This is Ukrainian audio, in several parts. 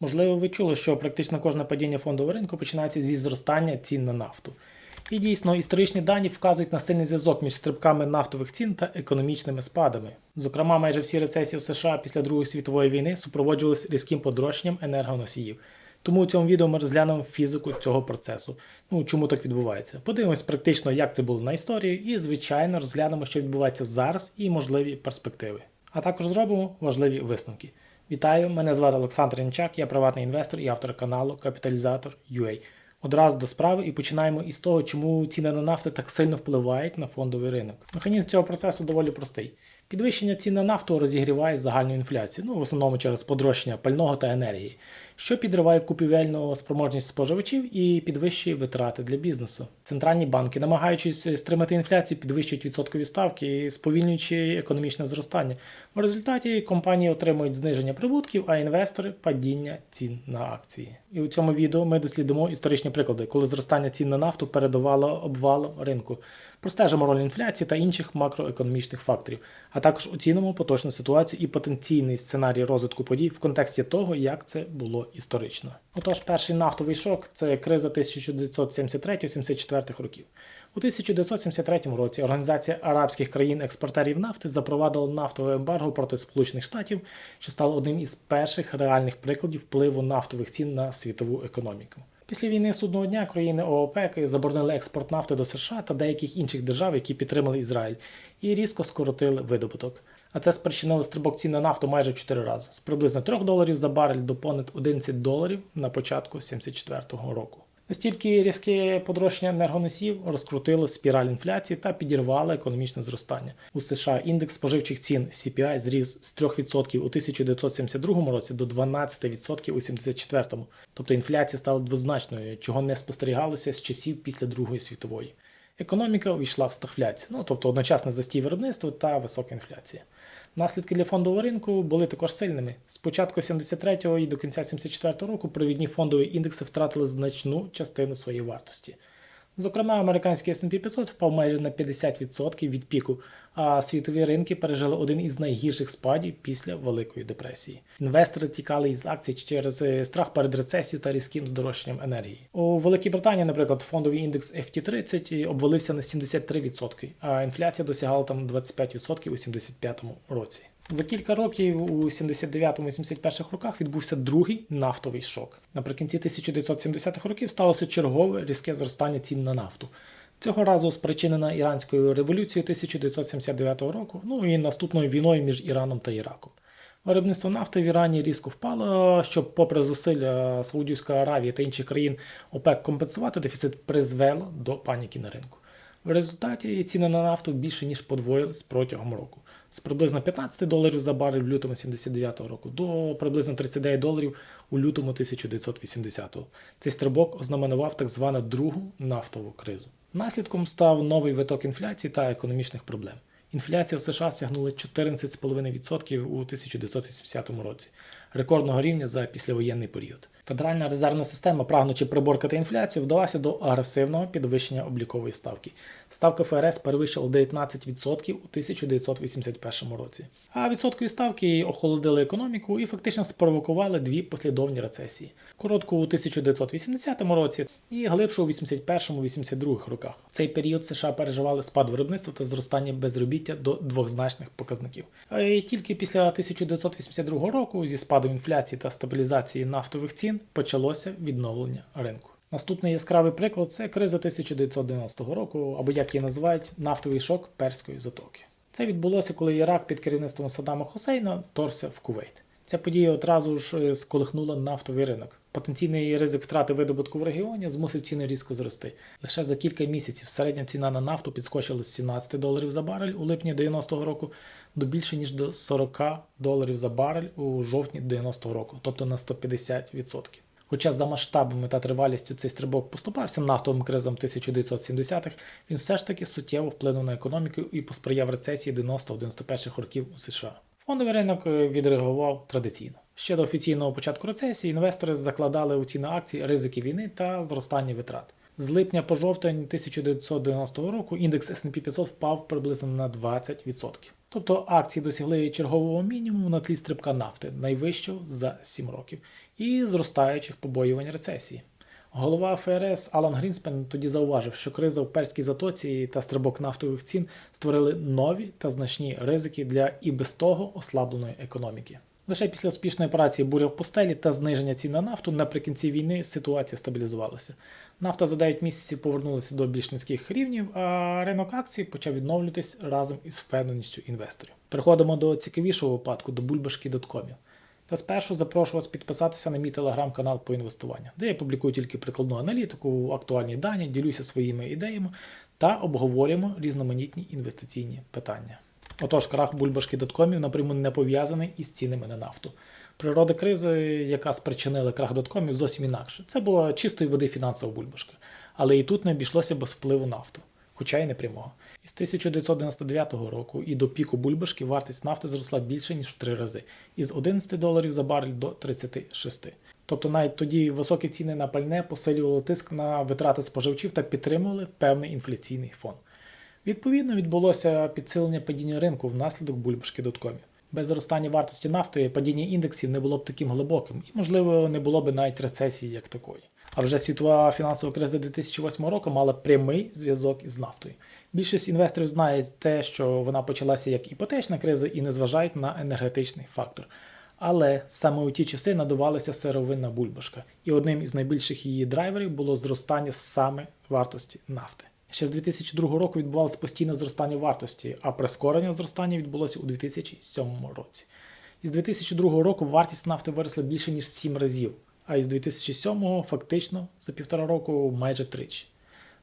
Можливо, ви чули, що практично кожне падіння фондового ринку починається зі зростання цін на нафту. І дійсно, історичні дані вказують на сильний зв'язок між стрибками нафтових цін та економічними спадами. Зокрема, майже всі рецесії в США після Другої світової війни супроводжувалися різким подорожчанням енергоносіїв. Тому у цьому відео ми розглянемо фізику цього процесу. Ну чому так відбувається? Подивимось практично, як це було на історії, і, звичайно, розглянемо, що відбувається зараз і можливі перспективи. А також зробимо важливі висновки. Вітаю! Мене звати Олександр Янчак, я приватний інвестор і автор каналу Капіталізатор UA. Одразу до справи і починаємо із того, чому ціни на нафту так сильно впливають на фондовий ринок. Механізм цього процесу доволі простий. Підвищення цін на нафту розігріває загальну інфляцію, ну в основному через подорожчання пального та енергії, що підриває купівельну спроможність споживачів і підвищує витрати для бізнесу. Центральні банки, намагаючись стримати інфляцію, підвищують відсоткові ставки, сповільнюючи економічне зростання. В результаті компанії отримують зниження прибутків, а інвестори падіння цін на акції. І у цьому відео ми дослідимо історичні приклади, коли зростання цін на нафту передавало обвалом ринку. Простежимо роль інфляції та інших макроекономічних факторів, а також оцінимо поточну ситуацію і потенційний сценарій розвитку подій в контексті того, як це було історично. Отож, перший нафтовий шок це криза 1973-74 років. У 1973 році Організація арабських країн-експортерів нафти запровадила нафтове ембарго проти Сполучених Штатів, що стало одним із перших реальних прикладів впливу нафтових цін на світову економіку. Після війни судного дня країни ООПЕК заборонили експорт нафти до США та деяких інших держав, які підтримали Ізраїль, і різко скоротили видобуток. А це спричинило стрибок цін на нафту майже в 4 рази з приблизно 3 доларів за барель до понад 11 доларів на початку 1974 року. Настільки різке подорожчання енергоносів розкрутило спіраль інфляції та підірвало економічне зростання. У США індекс споживчих цін CPI зріс з 3% у 1972 році до 12% у 1974, тобто інфляція стала двозначною, чого не спостерігалося з часів після Другої світової. Економіка увійшла в стагфляцію, ну тобто одночасно застій виробництва та висока інфляція. Наслідки для фондового ринку були також сильними. З початку 73-го і до кінця 74-го року провідні фондові індекси втратили значну частину своєї вартості. Зокрема, американський S&P 500 впав майже на 50% від піку, а світові ринки пережили один із найгірших спадів після Великої депресії. Інвестори тікали із акцій через е, страх перед рецесією та різким здорожчанням енергії. У Великій Британії, наприклад, фондовий індекс FT30 обвалився на 73%, а інфляція досягала там 25% у 75-му році. За кілька років у 79-81 роках відбувся другий нафтовий шок. Наприкінці 1970-х років сталося чергове різке зростання цін на нафту. Цього разу спричинена іранською революцією 1979 року, ну і наступною війною між Іраном та Іраком. Виробництво нафти в Ірані різко впало, щоб, попри зусилля Саудівської Аравії та інших країн ОПЕК компенсувати дефіцит призвело до паніки на ринку. В результаті ціни на нафту більше ніж подвоїлись протягом року. З приблизно 15 доларів за барель в лютому 79 року до приблизно 39 доларів у лютому 1980 го Цей стрибок ознаменував так звану другу нафтову кризу. Наслідком став новий виток інфляції та економічних проблем. Інфляція в США сягнула 14,5% у 1980 році, рекордного рівня за післявоєнний період. Федеральна резервна система, прагнучи приборкати інфляцію, вдалася до агресивного підвищення облікової ставки. Ставка ФРС перевищила 19% у 1981 році. А відсоткові ставки охолодили економіку і фактично спровокували дві послідовні рецесії: коротку у 1980 році і глибшу у 81-82 роках. В цей період США переживали спад виробництва та зростання безробіття до двохзначних показників. І тільки після 1982 року, зі спадом інфляції та стабілізації нафтових цін, почалося відновлення ринку. Наступний яскравий приклад це криза 1990 року, або як її називають нафтовий шок Перської затоки. Це відбулося, коли Ірак під керівництвом Саддама Хусейна торся в Кувейт. Ця подія одразу ж сколихнула нафтовий ринок. Потенційний ризик втрати видобутку в регіоні змусив ціни різко зрости. Лише за кілька місяців середня ціна на нафту підскочила з 17 доларів за барель у липні 90-го року до більше ніж до 40 доларів за барель у жовтні 90-го року, тобто на 150%. Хоча за масштабами та тривалістю цей стрибок поступався нафтовим кризам 1970-х, він все ж таки суттєво вплинув на економіку і посприяв рецесії 90-91-х років у США. Фондовий ринок відреагував традиційно. Ще до офіційного початку рецесії інвестори закладали у ціни акцій ризики війни та зростання витрат. З липня по жовтень 1990 року індекс S&P 500 впав приблизно на 20%. Тобто акції досягли чергового мінімуму на тлі стрибка нафти, найвищого за 7 років. і зростаючих побоювань рецесії. Голова ФРС Алан Грінспен тоді зауважив, що криза в перській затоці та стрибок нафтових цін створили нові та значні ризики для і без того ослабленої економіки. Лише після успішної операції буря в пустелі та зниження цін на нафту наприкінці війни ситуація стабілізувалася. Нафта за 9 місяців повернулася до більш низьких рівнів, а ринок акцій почав відновлюватись разом із впевненістю інвесторів. Переходимо до цікавішого випадку, до бульбашки.комів. Та спершу запрошую вас підписатися на мій телеграм-канал по інвестуванню, де я публікую тільки прикладну аналітику, актуальні дані, ділюся своїми ідеями та обговорюємо різноманітні інвестиційні питання. Отож, крах бульбашки.комів напряму не пов'язаний із цінами на нафту. Природа кризи, яка спричинила крах доткомів, зовсім інакше. Це була чистої води фінансова бульбашка. Але і тут не обійшлося без впливу нафту, хоча й не Із 1999 року і до піку бульбашки вартість нафти зросла більше, ніж в три рази, із 11 доларів за барель до 36. Тобто навіть тоді високі ціни на пальне посилювали тиск на витрати споживачів та підтримували певний інфляційний фон. Відповідно, відбулося підсилення падіння ринку внаслідок бульбашки доткомів. Без зростання вартості нафти падіння індексів не було б таким глибоким, і, можливо, не було б навіть рецесії як такої. А вже світова фінансова криза 2008 року мала прямий зв'язок із нафтою. Більшість інвесторів знають те, що вона почалася як іпотечна криза і не зважають на енергетичний фактор. Але саме у ті часи надувалася сировинна бульбашка, і одним із найбільших її драйверів було зростання саме вартості нафти. Ще з 2002 року відбувалося постійне зростання вартості, а прискорення зростання відбулося у 2007 році. Із 2002 року вартість нафти виросла більше ніж 7 разів, а із 2007 фактично за півтора року майже втричі.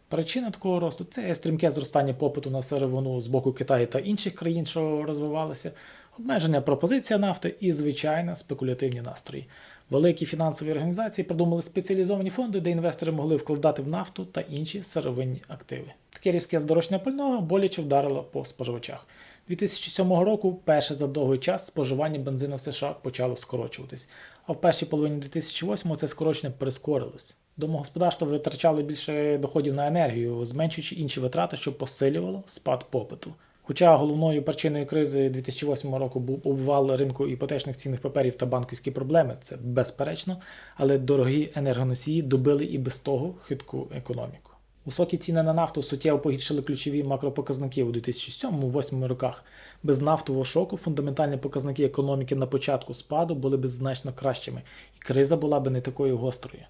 Причина такого росту це стрімке зростання попиту на сировину з боку Китаю та інших країн, що розвивалися, обмеження пропозиція нафти і, звичайно, спекулятивні настрої. Великі фінансові організації придумали спеціалізовані фонди, де інвестори могли вкладати в нафту та інші сировинні активи. Таке різке здорожчання пального боляче вдарило по споживачах. 2007 року, перше за довгий час, споживання бензину в США почало скорочуватись, а в першій половині 2008 це скорочення прискорилось. Домогосподарства витрачали більше доходів на енергію, зменшуючи інші витрати, що посилювало спад попиту. Хоча головною причиною кризи 2008 року був обвал ринку іпотечних цінних паперів та банківські проблеми, це безперечно, але дорогі енергоносії добили і без того хитку економіку. Високі ціни на нафту суттєво погіршили ключові макропоказники у 2007-2008 роках. Без нафтового шоку фундаментальні показники економіки на початку спаду були б значно кращими, і криза була б не такою гострою.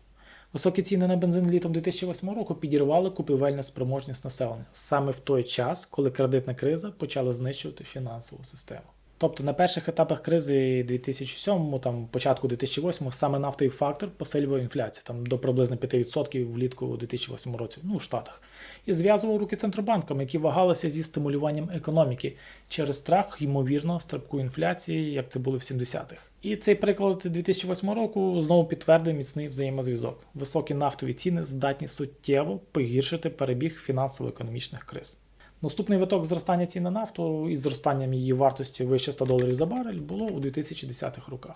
Високі ціни на бензин літом 2008 року підірвали купівельну спроможність населення саме в той час, коли кредитна криза почала знищувати фінансову систему. Тобто на перших етапах кризи 2007, там початку 2008 саме нафтовий фактор посилював інфляцію там до приблизно 5% влітку 2008 році, ну в Штатах, і зв'язував руки центробанкам, які вагалися зі стимулюванням економіки через страх ймовірно стрибку інфляції, як це було в 70-х. І цей приклад 2008 року знову підтвердив міцний взаємозв'язок. Високі нафтові ціни здатні суттєво погіршити перебіг фінансово-економічних криз. Наступний виток зростання цін на нафту із зростанням її вартості вище 100 доларів за барель було у 2010-х роках.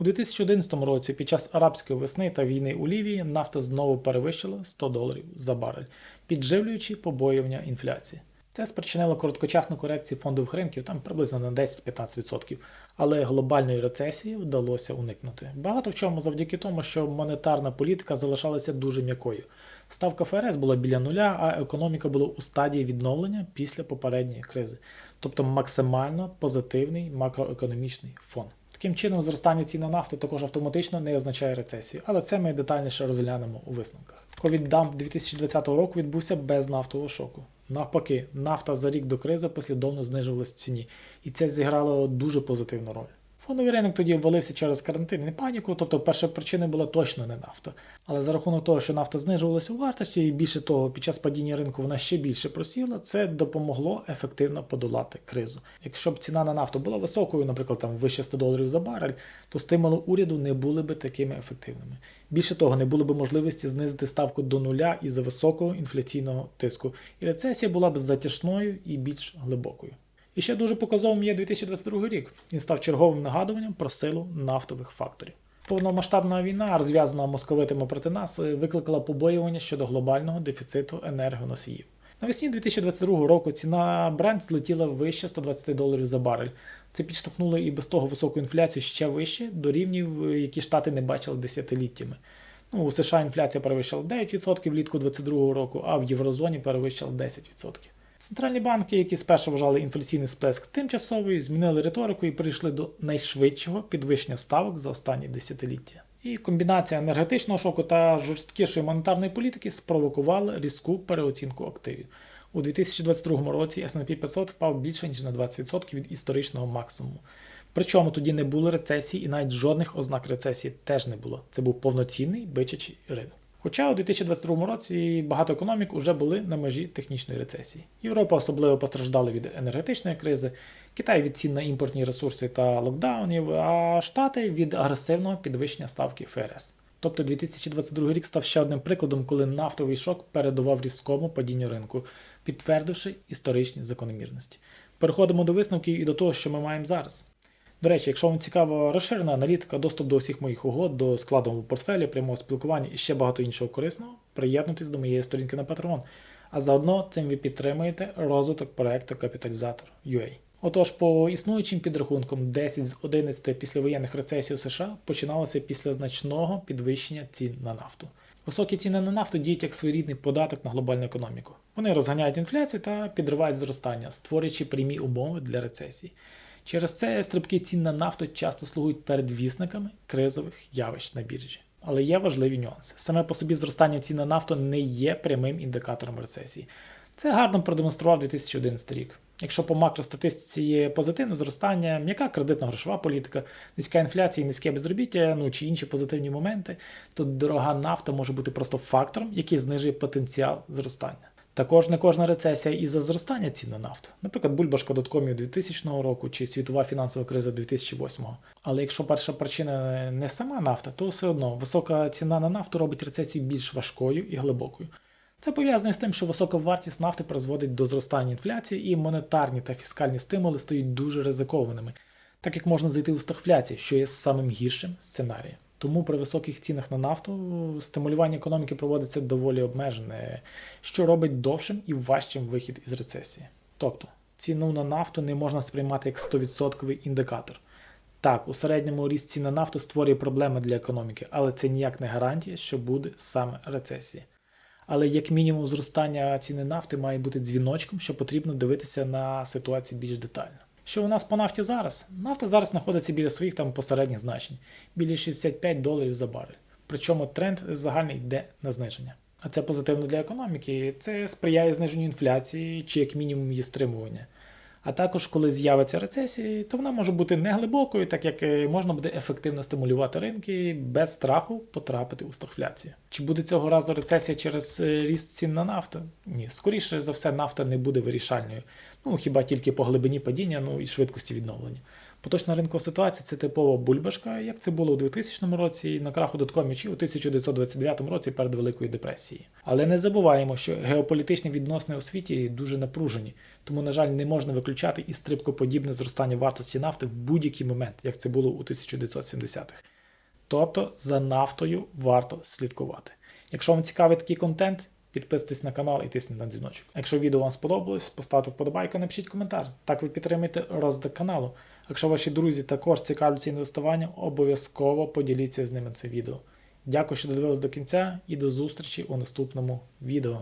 У 2011 році під час арабської весни та війни у Лівії нафта знову перевищила 100 доларів за барель, підживлюючи побоювання інфляції. Це спричинило короткочасну корекцію фондових ринків там приблизно на 10-15%, але глобальної рецесії вдалося уникнути. Багато в чому завдяки тому, що монетарна політика залишалася дуже м'якою. Ставка ФРС була біля нуля, а економіка була у стадії відновлення після попередньої кризи, тобто максимально позитивний макроекономічний фон. Таким чином, зростання цін на нафту також автоматично не означає рецесію, але це ми детальніше розглянемо у висновках. Ковід-дамп 2020 року відбувся без нафтового шоку. Навпаки, нафта за рік до кризи послідовно знижувалась в ціні, і це зіграло дуже позитивну роль. Фондовий ринок тоді обвалився через карантин і паніку, тобто перша причина була точно не нафта. Але за рахунок того, що нафта знижувалася у вартості, і більше того, під час падіння ринку вона ще більше просіла, це допомогло ефективно подолати кризу. Якщо б ціна на нафту була високою, наприклад, там вище 100 доларів за барель, то стимули уряду не були би такими ефективними. Більше того, не було б можливості знизити ставку до нуля із-за високого інфляційного тиску, і рецесія була б затяжною і більш глибокою. І ще дуже показовим є 2022 рік. Він став черговим нагадуванням про силу нафтових факторів. Повномасштабна війна, розв'язана московитами проти нас, викликала побоювання щодо глобального дефіциту енергоносіїв. Навесні 2022 року ціна Brent злетіла вище 120 доларів за барель. Це підштовхнуло і без того високу інфляцію ще вище до рівнів, які штати не бачили десятиліттями. Ну, у США інфляція перевищила 9% влітку 2022 року, а в Єврозоні перевищила 10%. Центральні банки, які спершу вважали інфляційний сплеск тимчасовою, змінили риторику і перейшли до найшвидшого підвищення ставок за останні десятиліття. І комбінація енергетичного шоку та жорсткішої монетарної політики спровокувала різку переоцінку активів. У 2022 році S&P 500 впав більше ніж на 20% від історичного максимуму. Причому тоді не було рецесії і навіть жодних ознак рецесії теж не було. Це був повноцінний бичачий ринок. Хоча у 2022 році багато економік вже були на межі технічної рецесії. Європа особливо постраждала від енергетичної кризи, Китай від цін на імпортні ресурси та локдаунів, а Штати від агресивного підвищення ставки ФРС. Тобто 2022 рік став ще одним прикладом, коли нафтовий шок передував різкому падінню ринку, підтвердивши історичні закономірності. Переходимо до висновків і до того, що ми маємо зараз. До речі, якщо вам цікава розширена аналітика, доступ до всіх моїх угод, до складового портфеля, прямого спілкування і ще багато іншого корисного, приєднуйтесь до моєї сторінки на Patreon. А заодно цим ви підтримуєте розвиток проекту Капіталізатор UA. Отож, по існуючим підрахункам, 10 з 11 післявоєнних рецесій у США починалися після значного підвищення цін на нафту. Високі ціни на нафту діють як своєрідний податок на глобальну економіку. Вони розганяють інфляцію та підривають зростання, створюючи прямі умови для рецесії. Через це стрибки цін на нафту часто слугують передвісниками кризових явищ на біржі. Але є важливі нюанси. Саме по собі зростання цін на нафту не є прямим індикатором рецесії. Це гарно продемонстрував 2011 рік. Якщо по макростатистиці є позитивне зростання, м'яка кредитно-грошова політика, низька інфляція низьке безробіття, ну чи інші позитивні моменти, то дорога нафта може бути просто фактором, який знижує потенціал зростання. Також не кожна рецесія із-за зростання цін на нафту. Наприклад, бульбашка доткомів 2000 року чи світова фінансова криза 2008. Але якщо перша причина не сама нафта, то все одно висока ціна на нафту робить рецесію більш важкою і глибокою. Це пов'язано з тим, що висока вартість нафти призводить до зростання інфляції, і монетарні та фіскальні стимули стають дуже ризикованими, так як можна зайти у стагфляцію, що є самим гіршим сценарієм. Тому при високих цінах на нафту стимулювання економіки проводиться доволі обмежене, що робить довшим і важчим вихід із рецесії. Тобто ціну на нафту не можна сприймати як 100% індикатор. Так, у середньому ріст цін на нафту створює проблеми для економіки, але це ніяк не гарантія, що буде саме рецесія. Але як мінімум зростання ціни нафти має бути дзвіночком, що потрібно дивитися на ситуацію більш детально. Що у нас по нафті зараз? Нафта зараз знаходиться біля своїх там посередніх значень, біля 65 доларів за барель. Причому тренд загальний йде на зниження. А це позитивно для економіки, це сприяє зниженню інфляції чи як мінімум її стримування. А також, коли з'явиться рецесія, то вона може бути не глибокою, так як е, можна буде ефективно стимулювати ринки без страху потрапити у стагфляцію. Чи буде цього разу рецесія через е, ріст цін на нафту? Ні, скоріше за все, нафта не буде вирішальною. Ну хіба тільки по глибині падіння, ну і швидкості відновлення. Поточна ринкова ситуація це типова бульбашка, як це було у 2000 році на краху доткомі чи у 1929 році перед Великою депресією. Але не забуваємо, що геополітичні відносини у світі дуже напружені, тому, на жаль, не можна виключати і стрибкоподібне зростання вартості нафти в будь-який момент, як це було у 1970-х. Тобто за нафтою варто слідкувати. Якщо вам цікавий такий контент, підписуйтесь на канал і тисніть на дзвіночок. Якщо відео вам сподобалось, поставте вподобайку, напишіть коментар. Так ви підтримуєте розвиток каналу. Якщо ваші друзі також цікавляться інвестуванням, обов'язково поділіться з ними це відео. Дякую, що додивились до кінця і до зустрічі у наступному відео.